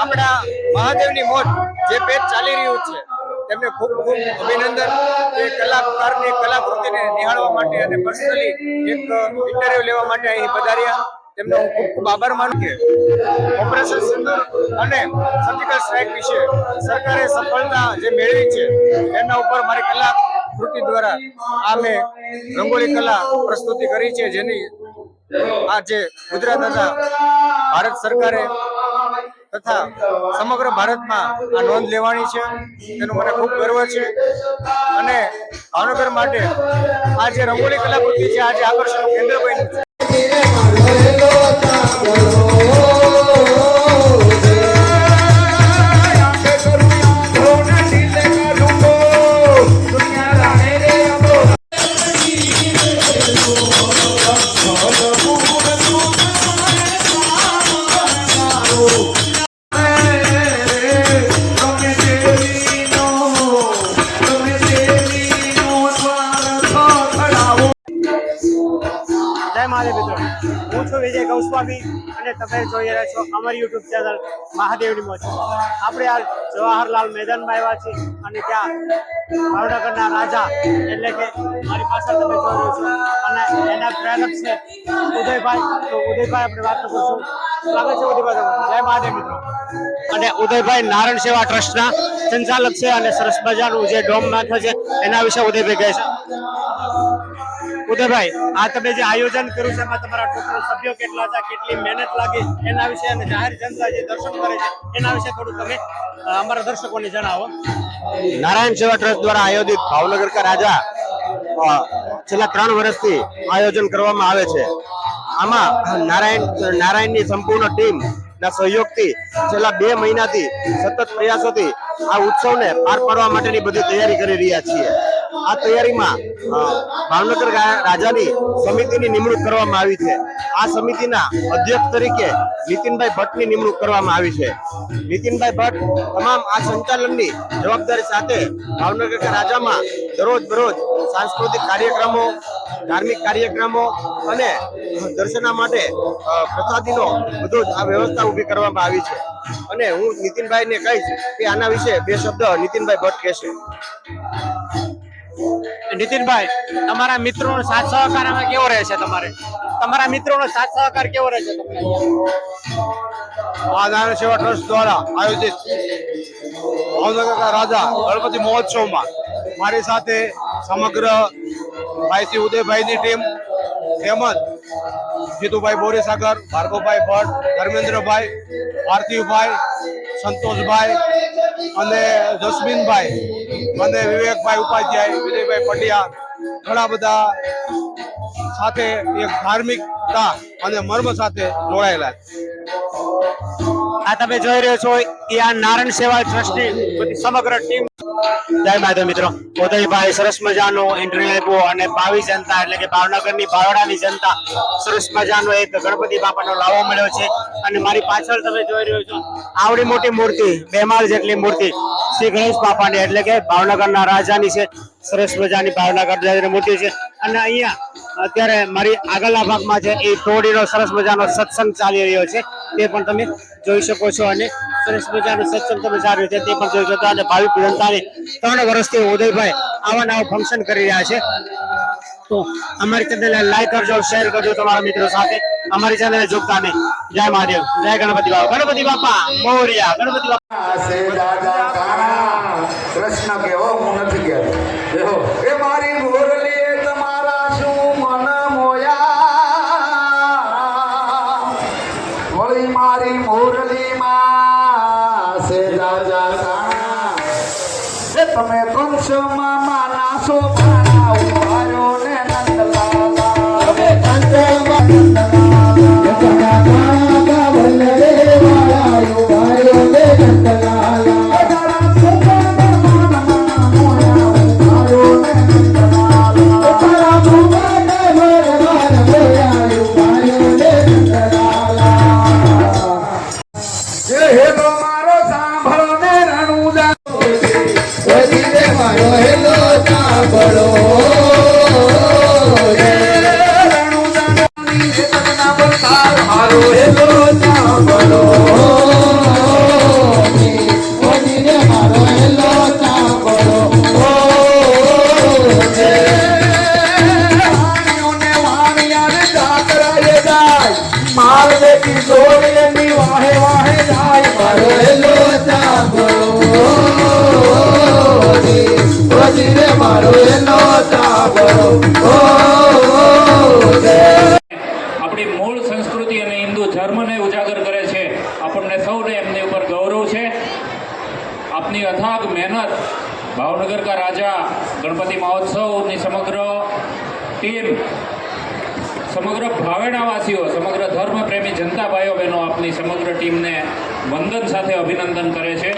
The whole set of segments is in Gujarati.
આપણા મહાદેવની મોટ જે પેજ ચાલી રહ્યું છે, તેમને ખૂબ ખૂબ અભિનંદન. એ કલાકારની, કલાકૃતિને નિહાળવા માટે અને પર્સનલી એક ઇન્ટરવ્યુ લેવા માટે અહીં પધાર્યા. તેમનો ખૂબ ખૂબ આભાર માનું ઓપરેશન સિંદૂર અને સર્જિકલ સ્ટ્રાઇક વિશે સરકારે સફળતા જે મેળવી છે, એના ઉપર મારી કલાકૃતિ દ્વારા આ મેં રંગોળી કલા પ્રસ્તુતિ કરી છે, જેની આ જે ગુજરાત તથા ભારત સરકારે તથા સમગ્ર ભારતમાં આ નોંધ લેવાની છે. તેનો મને ખૂબ ગર્વ છે. અને ભાવનગર માટે આ જે રંગોળી કલાકૃતિ છે આજે આકર્ષણનું કેન્દ્ર બન્યું છે. છું ગૌસ્વામી અને તમે જોઈ રહ્યા છો અમારી યુટ્યુબ ચેનલ મહાદેવની મોજ. આપણે આ જવાહરલાલ મેદાનમાં આવ્યા છીએ અને ત્યાં ભાવનગરના રાજા એટલે કે મારી પાછળ તમે જોઈ રહ્યો છો. અને એના પ્રેરક છે ઉદયભાઈ. તો ઉદયભાઈ, આપણે વાત કરીશું. સ્વાગત છે ઉદયભાઈ જય મહાદેવ મિત્રો. અને ઉદયભાઈ નારાયણ સેવા ટ્રસ્ટના સંચાલક છે અને સરસ મજાનું જે ડોમ નાખ્યો છે, એના વિશે ઉદયભાઈ કહે છે. ઉદયભાઈ, આ તમે જે આયોજન કર્યું છે, એમાં તમારા ટોટલ સભ્યો કેટલા છે કેટલી મહેનત લાગી, એના વિશે અને જાહેર જનતા જે દર્શન કરે છે, એના વિશે થોડું તમે અમારા દર્શકોને જણાવો. નારાયણ સેવા ટ્રસ્ટ દ્વારા આયોજિત ભાવનગર કા રાજા છેલ્લા ત્રણ વર્ષથી આયોજન કરવામાં આવે છે. આમાં નારાયણ, નારાયણની સંપૂર્ણ ટીમ ના સહયોગથી છેલ્લા બે મહિનાથી સતત પ્રયાસોથી આ ઉત્સવને પાર પાડવા માટેની બધી તૈયારી કરી રહ્યા છીએ. આ તૈયારીમાં ભાવનગર રાજાની સમિતિની નિમણૂક કરવામાં આવી છે. આ સમિતિના અધ્યક્ષ તરીકે નીતિનભાઈ ભટ્ટની નિમણૂક કરવામાં આવી છે. નીતિનભાઈ ભટ્ટ તમામ આ સંચાલનની જવાબદારી સાથે ભાવનગર રાજામાં દરરોજ બરોજ સાંસ્કૃતિક કાર્યક્રમો, ધાર્મિક કાર્યક્રમો અને દર્શના માટે પ્રસાદીનો બધો આ વ્યવસ્થા ઊભી કરવામાં આવી છે. અને હું નીતિનભાઈને કહીશ કે આના વિશે બે શબ્દ નીતિનભાઈ ભટ્ટ કહેશે. નીતિનભાઈ, તમારા મિત્રોનો સાથ સહકાર કેવો રહે છે તમારે? તમારા મિત્રોનો સાથ સહકાર કેવો રહે છે તમને સેવા ટ્રસ્ટ દ્વારા આયોજિત ભાવનગર રાજા ગણપતિ મહોત્સવમાં મારી સાથે સમગ્ર ભાઈશ્રી ઉદયભાઈની ટીમ તેમજ જીતુભાઈ બોરીસાગર, ભાર્ગવભાઈ ભટ્ટ, ધર્મેન્દ્રભાઈ પાર્થિવભાઈ સંતોષભાઈ અને જસ્મીનભાઈ અને વિવેકભાઈ ઉપાધ્યાય, વિજયભાઈ પંડ્યા ઘણા બધા સાથે એક ધાર્મિકતા અને મર્મ સાથે જોડાયેલા આ તમે જોઈ રહ્યો છો એ આ નારાયણ સેવા ટ્રસ્ટની બધી સમગ્ર ટીમ. જય માધવ મિત્રો. ઉદયભાઈ સરસ મજાનો ઇન્ટરવ્યુ આપ્યો અને ભાવી જનતા એટલે કે ભાવનગરની ભાવડાની જનતા સરસ મજાનો એક ગણપતિ બાપાનો લાવો મળ્યો છે. અને મારી પાછળ તમે જોઈ રહ્યો છો, આવડી મોટી મૂર્તિ બે માળ જેટલી મૂર્તિ શ્રી ગણેશ બાપાની એટલે કે ભાવનગરના રાજાની છે. સરસ મજાની ભાવનગર મૂર્તિ છે. અને અહીંયા અત્યારે મારી આગળના ભાગમાં છે, એ ટોળીનો સરસ મજાનો સત્સંગ ચાલી રહ્યો છે. તે પણ તમે જોઈ શકો છો અને સરસ મજાનો સત્સંગ તમે સારું છે તે પણ જોઈ શકો અને ભાવિક જનતાને ત્રણ વર્ષથી ઉદયભાઈ આવા નવા ફંક્શન કરી રહ્યા છે. તો અમારી ચેનલને લાઈક કરજો શેર કરજો તમારા મિત્રો સાથે. અમારી ચેનલને જોતા નહીં. જય મહાદેવ. જય ગણપતિ બાપા. ગણપતિ બાપા, મોર્યા. ગણપતિ બાપા. તમે કંસમાં ના છો કાણા ઉભાયો ને નંદલાલા તમે કંસમાં ભાવનગર કા રાજા ગણપતિ મહોત્સવની સમગ્ર ટીમ, સમગ્ર ભાવેણાવાસીઓ, સમગ્ર ધર્મ પ્રેમી જનતા ભાઈઓ બહેનો આપની સમગ્ર ટીમને વંદન સાથે અભિનંદન કરે છે.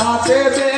દેવી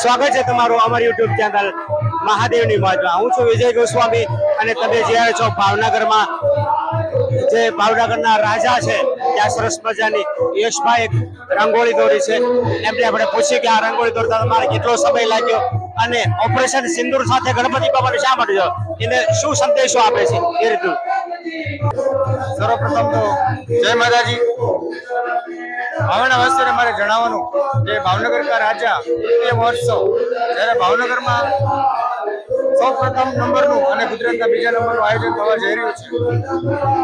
સ્વાગત છે તમારું અમારી યુટ્યુબ ચેનલ મહાદેવની મોજમાં હું છું વિજય ગોસ્વામી અને તમે જ્યારે છો ભાવનગરમાં, જે ભાવનગરના રાજા છે, ત્યાં સરસ મજાની યશભાઈ રંગોળી દોરી છે. એમને આપણે પૂછીએ કે આ રંગોળી દોરતા તમારે કેટલો સમય લાગ્યો? અને ઓપરેશન સિંદૂર સાથે ગણપતિ બાપાને શા માટે એને શું સંદેશો આપે છે? એ રીતનું. સર્વપ્રથમ તો જય માતાજી. ભાવના વાસીઓને મારે જણાવવાનું કે ભાવનગર કા રાજા એ મહોત્સવ જ્યારે ભાવનગરમાં સૌ પ્રથમ નંબરનું અને ગુજરાતના બીજા નંબરનું આયોજન થવા જઈ રહ્યું છે,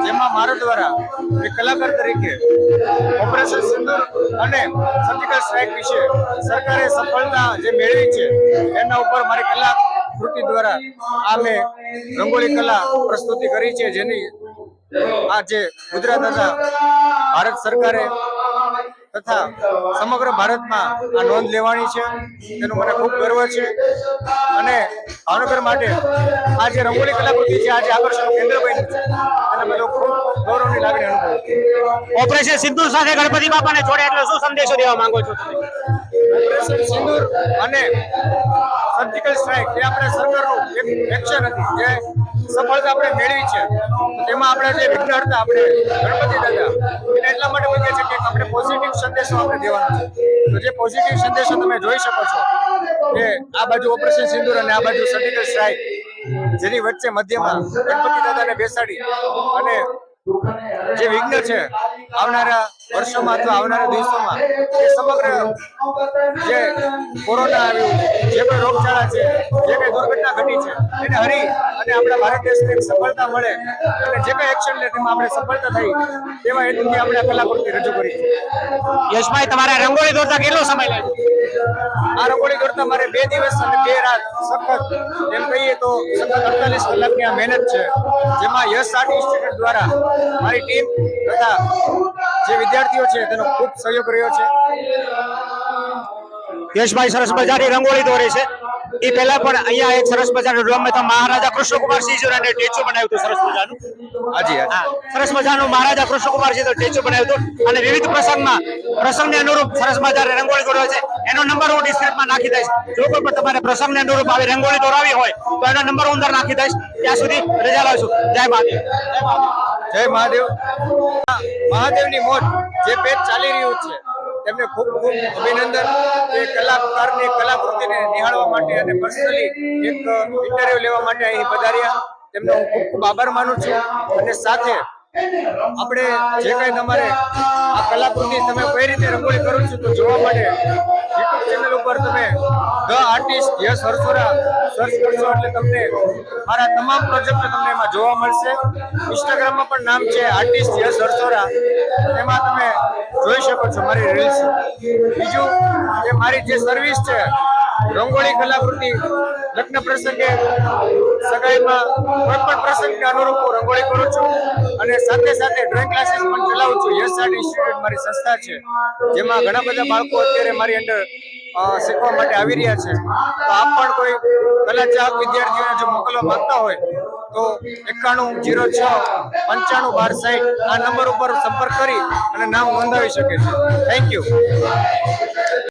જેમાં મારા દ્વારા એક કલાકાર તરીકે ઓપરેશન સિંદૂર અને સર્જિકલ સ્ટ્રાઇક વિશે સરકારે સફળતા જે મેળવી છે, એના ઉપર મારી કલા કૃતિ દ્વારા આ મેં રંગોળી કલા પ્રસ્તુતિ કરી છે, જેની આ જે ગુજરાત તથા ભારત સરકારે તથા સમગ્ર ભારતમાં આ નોંધ લેવાની છે. તેનો મને ખૂબ ગર્વ છે. અને ભાવનગર માટે આ જે રંગોળી કલાકૃતિ છે આજે આકર્ષણનું કેન્દ્ર બન્યું છે અને મને ખૂબ ગૌરવની લાગણી અનુભવ. ઓપરેશન સિંધુ સાથે ગણપતિ બાપાને જોડે એટલે શું સંદેશો દેવા માંગો છો સિંદૂર અને સર્જિકલ સ્ટ્રાઇક એ આપણે સરકારનું એક એક્શન હતી, જે સફળતા આપણે મેળવી છે, તેમાં આપણે જે વિઘ્ન હતા, આપણે ગણપતિ દાદા, એને એટલા માટે મૂકીએ છીએ કે આપણે પોઝિટિવ સંદેશો આપણે દેવાનો છે. તો જે પોઝિટિવ સંદેશો તમે જોઈ શકો છો, કે આ બાજુ ઓપરેશન સિંદૂર અને આ બાજુ સર્જિકલ સ્ટ્રાઇક જેની વચ્ચે મધ્યમાં ગણપતિ દાદાને બેસાડી અને જે વિઘ્ન છે આવનારા વર્ષોમાં અથવા આવનારા દિવસોમાં જે સમગ્ર જે કોરોના આવ્યું જે પણ રોગચાળા છે જે કઈ દુર્ઘટના ઘટી છે એને હરી અને આપણા ભારત દેશને એક સફળતા મળે અને જે કઈ એક્શન લે તેમાં આપણે સફળતા થઈ તેવા હેતુથી આપણે આ કલાકૃતિ રજૂ કરી યશભાઈ તમારા રંગોળી દોરતા કેટલો સમય લાગ્યો? આ રંગોળી દોરતા મારે બે દિવસ અને બે રાત સખત એમ કહીએ તો સખત અડતાલીસ કલાકની આ મહેનત છે જેમાં યશ આર્ટ ઇન્સ્ટિટ્યૂટ દ્વારા મારી ટીમ તથા જે વિદ્યાર્થીઓ છે તેનો ખૂબ સહયોગ રહ્યો છે. યશભાઈ સરસ મજાની રંગોળી દોરે છે. એ પહેલા પણ અહીંયા એક સરસ મજાનું ડ્રમ તો મહારાજા કૃષ્ણકુમાર અને સ્ટેચ્યુ બનાવ્યું હતું સરસ મજાનું. હાજી હા સરસ મજાનું મહારાજા કૃષ્ણકુમારસિંહ તો બનાવ્યું હતું. અને વિવિધ પ્રસંગમાં પ્રસંગને અનુરૂપ સરસ મજાની રંગોળી દોરવા છે. એનો નંબર હું ડિસ્ક્રિપ્ટમાં નાખી દઈશ. જો કોઈ પણ તમારે પ્રસંગને અનુરૂપ આવી રંગોળી દોરાવી હોય તો એનો નંબર હું અંદર નાખી દઈશ. ત્યાં સુધી રજા લાવશું. જય માતા જય મહાદેવ જય મહાદેવ. મહાદેવની મોત જે પેજ ચાલી રહ્યું છે, તેમને ખૂબ ખૂબ અભિનંદન. એ કલાકારની, કલાકૃતિને નિહાળવા માટે અને પર્સનલી એક ઇન્ટરવ્યુ લેવા માટે અહીં પધાર્યા. તેમનો હું ખૂબ ખૂબ આભાર માનું છું. અને સાથે આપણે જે કઈ તમારે આ કલાકૃતિ તમે કઈ રીતે રંગોળી કરો છો તો જોવા માટે યુટ્યુબ ચેનલ ઉપર તમે the artist Yash Harsora search કરશો એટલે તમને મારા તમામ પ્રોજેક્ટ તમને એમાં જોવા મળશે. ઇન્સ્ટાગ્રામમાં પણ નામ છે આર્ટિસ્ટ યશ હરસોરા એમાં તમે જોઈ શકો છો મારી રીલ્સ બીજું કે મારી જે સર્વિસ છે રંગોળી કલાકૃતિ લગ્ન પ્રસંગે સગાઈમાં કોઈ પણ પ્રસંગને અનુરૂપ હું રંગોળી કરું છું અને સાથે સાથે ડ્રોઈંગ ક્લાસીસ પણ ચલાવું છું. યસ આર્ટ ઇન્સ્ટિટ્યૂટ મારી સંસ્થા છે જેમાં ઘણા બધા બાળકો અત્યારે મારી અંડર અ, શીખવા માટે આવી રહ્યા છે. તો આપ પણ કોઈ કલા ચાહક વિદ્યાર્થીઓને જો મોકલવા માંગતા હોય, તો એકાણું જીરો છ પંચાણું બાર સાઠ આ નંબર ઉપર સંપર્ક કરી અને નામ નોંધાવી શકે છે. Thank you